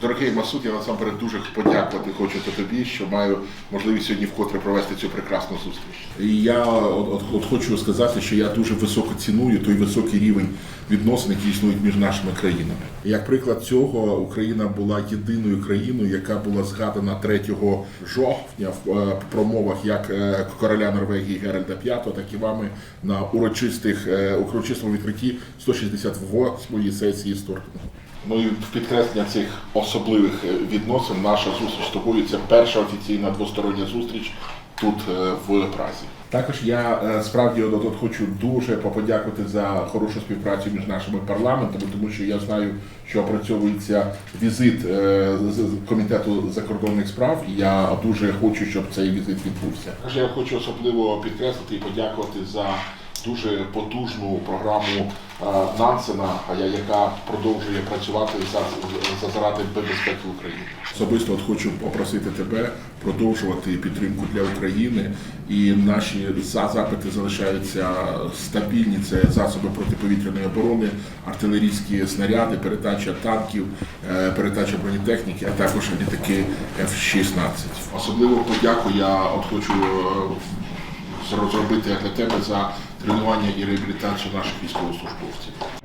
Дорогий Масуд, я насамперед дуже подякувати хочу тобі, що маю можливість сьогодні вкотре провести цю прекрасну зустріч. І я от, от, от хочу сказати, що я дуже високо ціную той високий рівень відносин, які існують між нашими країнами. Як приклад цього, Україна була єдиною країною, яка була згадана 3 жовтня в е, промовах як е, короля Норвегії Геральда V, так і вами на урочистих е, урочистому відкритті 168-ї сесії Стортингу. Ну і в підкреслення цих особливих е, відносин наша зустріч з тобою це перша офіційна двостороння зустріч тут е, в Празі. Також я е, справді от, хочу дуже поподякувати за хорошу співпрацю між нашими парламентами, тому що я знаю, що опрацьовується візит комітету закордонних справ. І я дуже хочу, щоб цей візит відбувся. Я хочу особливо підкреслити і подякувати за дуже потужну програму е, Нансена, яка продовжує працювати за, за заради безпеки України. Особисто от хочу попросити тебе продовжувати підтримку для України, і наші за- запити залишаються стабільні. Це засоби протиповітряної оборони, артилерійські снаряди, передача танків, е, передача бронетехніки, а також літаки F-16. Особливо подяку я от хочу е, зробити для тебе за тренування і реабілітацію наших військовослужбовців.